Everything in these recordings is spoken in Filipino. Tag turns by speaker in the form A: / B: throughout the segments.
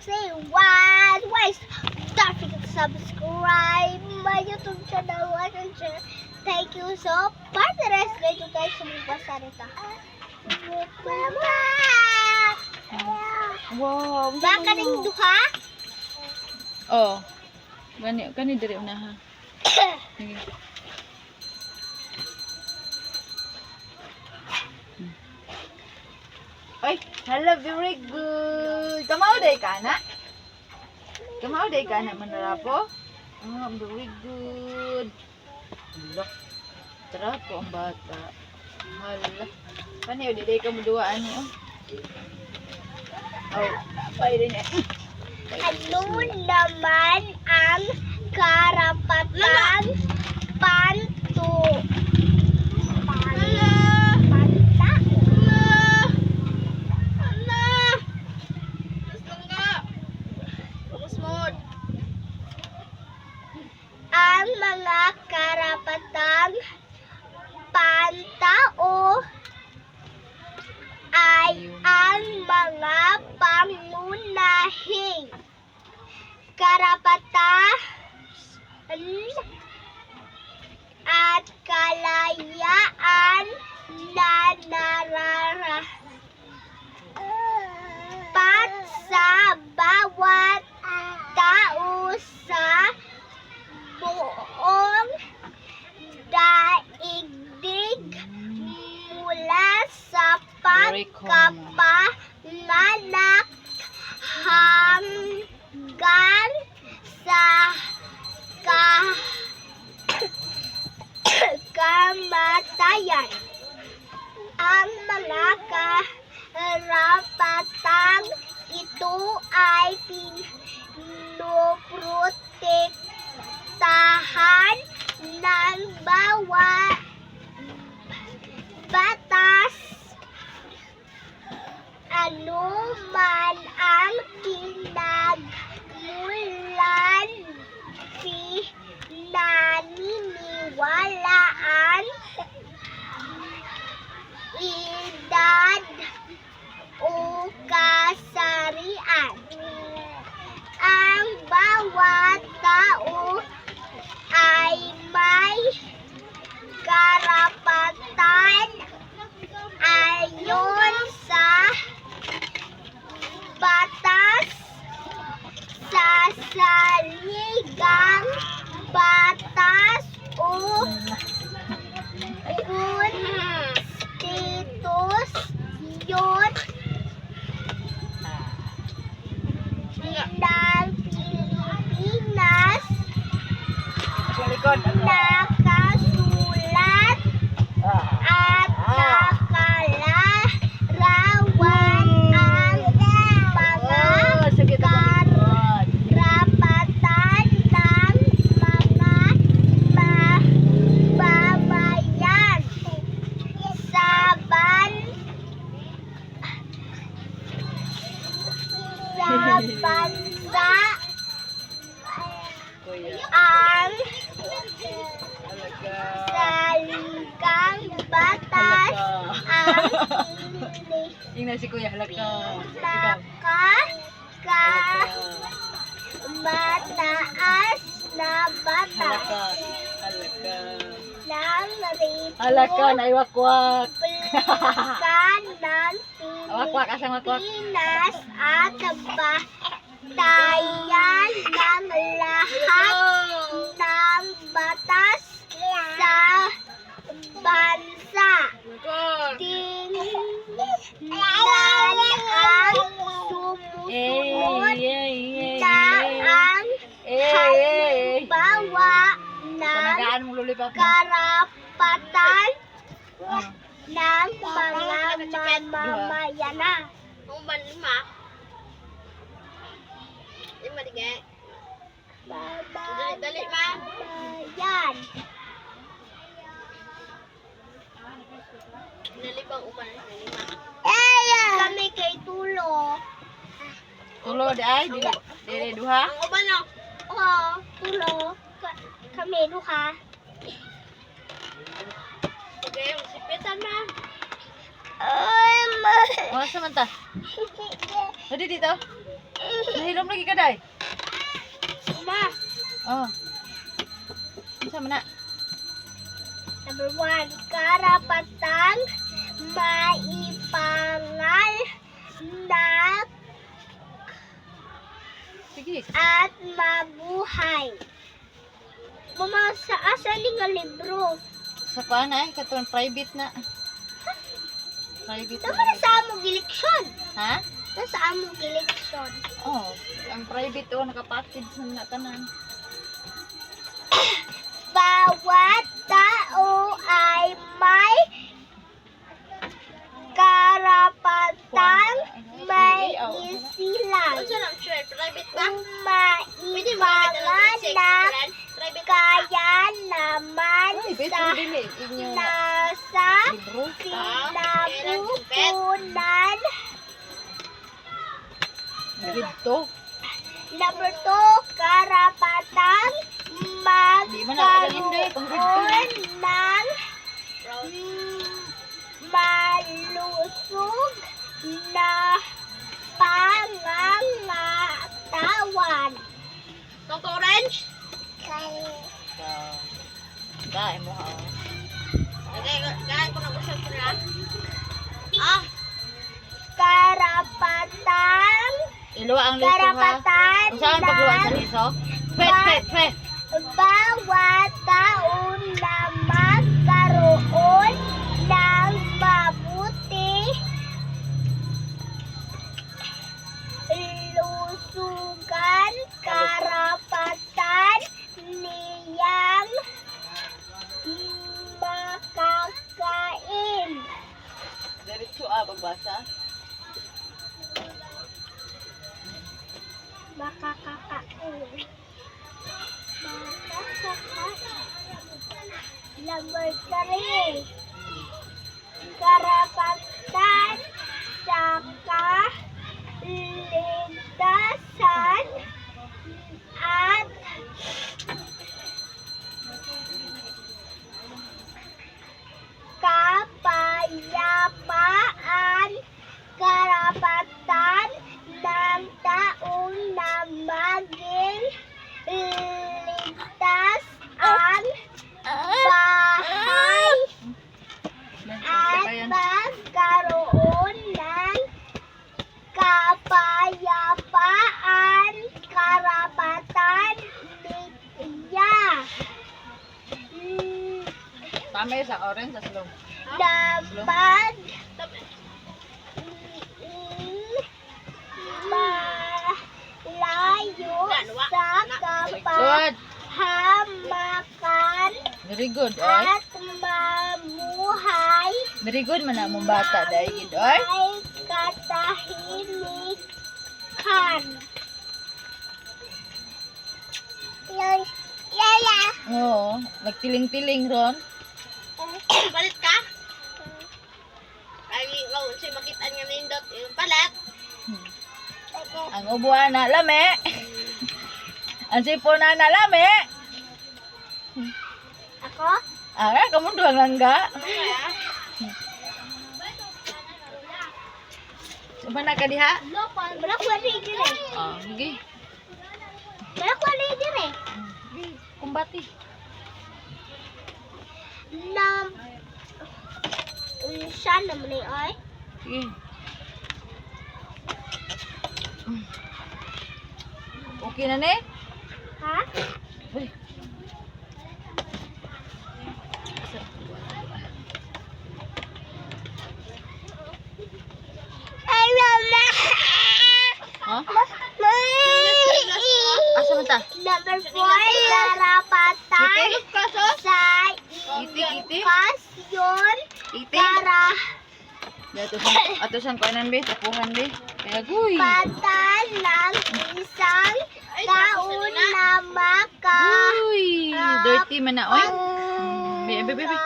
A: say what? Why don't forget to subscribe my YouTube channel. Like and share. Thank you so much. The rest guys, guys, sumubas sa rito. Mama!
B: Wow.
A: Baka rin duha?
B: Oh. Gani, gani diri una ha. Ay, hala, very good. Kamao day ka na? Kamao day ka na manarapo? Ah, very good. Hala. Tara po ang bata. Hala. Paniyo, di day ka muduaan niyo. Oh, pwede niya.
A: Ano naman ang karapatan panto? Panta? Ang mga karapatang pantao ay ang mga pangunahing karapatan at kalayaan na nararapat sa bawat tao sa buong daigdig mula sa Pagkapanganak hanggang sa ka kamatayan. Ang mga karapatang ito ay pinoprotektahan bawat tao ay may karapatan ayon sa batas sa saligang batas o nakasulat at nakalarawan ang mga
B: ta
A: karapatan ng mga mamamayan sa ban sa bansa ang. Saligang batas ang pinili
B: Tingnan si Kuya, halaka.
A: Naka ka mataas na batas
B: Halaka. Halaka.
A: ng
B: Halaka, naiwakwak.
A: Republika ng
B: Wakwak, asang wakwak.
A: Pilipinas at batayan ng lahat ng batas sa bansa. Tingnan ang sumusunod
B: Eh, eh,
A: na ang halimbawa ng karapatan
B: Ah.
A: ng mga mamamayana.
C: Uman lima. Lima dige. Dali, dali ma.
A: Mamayan.
C: Nalibang uman. Lima.
A: Kami kay Tulo.
B: Tulo di ay, di di duha.
C: Ang uban no.
A: Oh, Tulo. Ka- kami duha.
C: Sige, sipitan ma.
A: Ay, ma.
B: Ano sa man ta? Dito. Nahilom lagi ka, day.
A: Ma,
B: Oh. Isa man na.
A: number one, karapatang maipangal na
B: Sige.
A: at mabuhay. Mama, sa asa ni nga libro?
B: Sa kuan ay katong private na. Private
A: Tama
B: na.
A: sa among gileksyon.
B: Ha?
A: Na sa among gileksyon.
B: Oh, ang private o nakapackage na tanan.
A: kinabukunan.
B: Dito.
A: Number two, karapatang
B: Di man na alam hindi, kung
A: magkaroon ng malusog na pangangatawan.
C: Tong orange?
B: Sa dai mo ha.
C: Okay, gaya ko na gusto ko na. Ah,
A: Karapatang
B: Iluwa ang liso ha.
A: karapatan
B: saan pagluwa sa liso? Pwet, pwet, pwet.
A: bawat taon na Number three. Karapatan sa kaligtasan at kapayapaan karapatan ng taong na maging ligtas ang bahay at magkaroon ng kapayapaan karapatan niya. Mm,
B: Tama yun sa orange sa slow.
A: mag malayo sa
B: Good.
A: kapahamakan
B: Very good, oy.
A: at mamuhay
B: Very good man na mong bata dahil gid, oy.
A: ay katahimikan. Yung, yaya.
B: Oo, nagtiling-tiling ron.
C: Palit ka? Ay, wow, siya makita niya nindot. Yung palit.
B: Ang ubuan na lami. Ang sipon na na lami.
A: Ako?
B: Ah, kamu duang langga.
C: Kaya,
B: Coba na ka diha.
A: Ko rin dire.
B: Sige.
A: Wala ko rin dire.
B: Di, kumbati.
A: Na, siya naman eh, ay.
B: Sige. Okay na ne?
A: Ha?
B: Uy.
A: Ay, mama!
B: Ha?
A: Mama!
B: Asa man ta?
A: Number four, karapatan
B: Kiti?
A: sa
B: Kiti, kiti?
A: edukasyon
B: Iti.
A: para
B: Dato san ato san kanan be, tapuhan be. Kaya guy.
A: patan ng isang taon na maka
B: Uy, dirty man na oy. Be, be, be, be.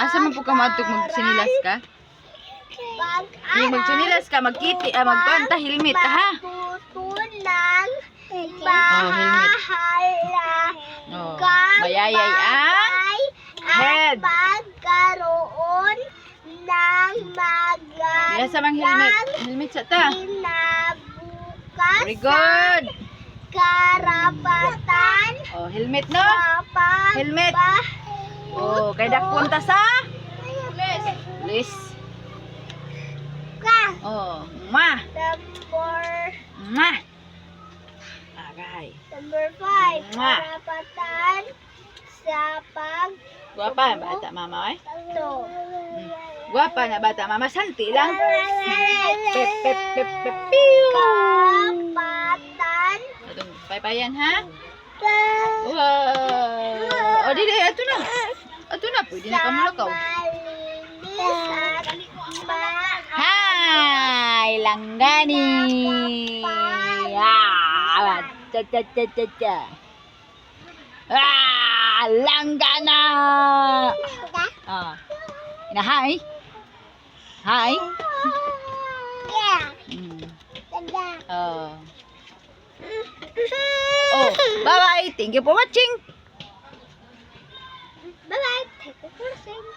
B: Asa man po ka maadtog magsinilas ka? Yung magsinilas ka, magkiti, ah, magkuanta, helmet ka ha.
A: Matutunang
B: Oh,
A: bahala
B: Oh, mayayay
A: bagay
B: head.
A: magkaroon ng
B: Dili Yes, sa mang helmet. Helmet sa ta. Very good.
A: Karapatan.
B: Oh, helmet no?
A: Kapag.
B: Helmet. Oh, kay punta sa Please.
A: Ka.
B: Oh, ma.
A: Number,
B: Ma. Agay.
A: number five.
B: Mwah.
A: Karapatan sa pag
B: Guwapa na bata mama eh.
A: to.
B: Guwapa na bata mama. Santi lang. Pep, pep, pep, pep, pew.
A: Karapatan
B: Atong paypayan ha. Wow. O, di, di. Ato na. Ato na. Pwede na ka mulakaw.
A: malinis at ma
B: Hai, langgani. Ah, cha cha cha cha cha. Ah, langgana. Ah. Ina hai. Hai.
A: Yeah.
B: Hmm.
A: Ganda.
B: Oh. Oh, bye bye. Thank you for watching.
A: Bye-bye. Take a person.